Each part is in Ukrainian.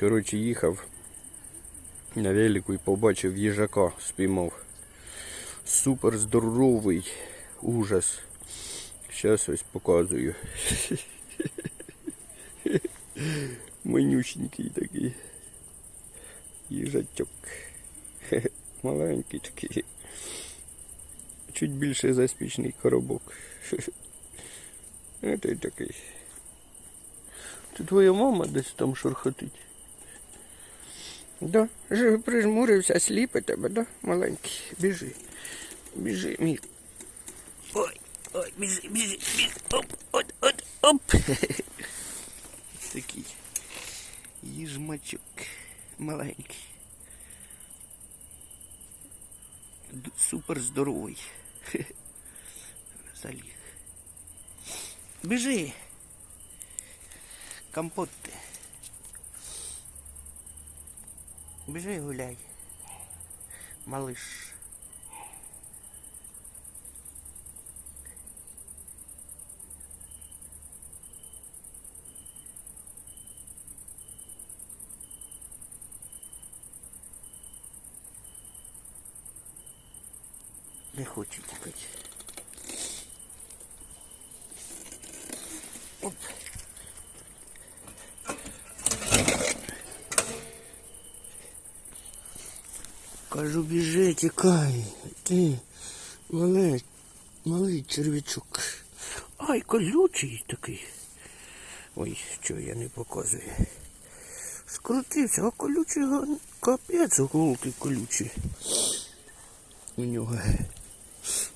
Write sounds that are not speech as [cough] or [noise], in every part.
Коротше, їхав на велику і побачив їжака, спіймав. Супер здоровий. Ужас. Щас ось показую. Манюсенький такий. Їжачок. Маленький такий. Чуть більше за спічний коробок. А такий. Це твоя мама десь там шурхотить. Да, прижмурився, сліпи тебе, да, маленький. Біжи. Біжи, мій. Ой, ой, біжи, біжи, біжи. Оп, от, от, оп. [laughs] Такий їжмачок маленький. Супер здоровий. [laughs] Заліг. Біжи. Компот ти. Бежи гуляй, малыш. Не хочет пить. Кажу, біжи, тікай. Ти, малий, малий червячок. Ай, колючий такий. Ой, що я не показую. Скрутився, а колючий капець, голки колючі. У нього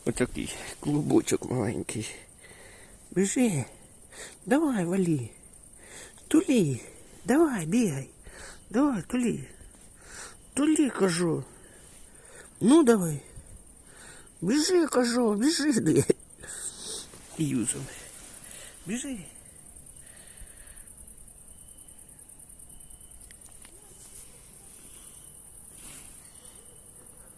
отакий клубочок маленький. Біжи. Давай, вали. Тулі. Давай, бігай. Давай, тулі. Тулі, кажу. Ну давай. Біжи, кажу, біжи. [laughs] Юзом. Біжи.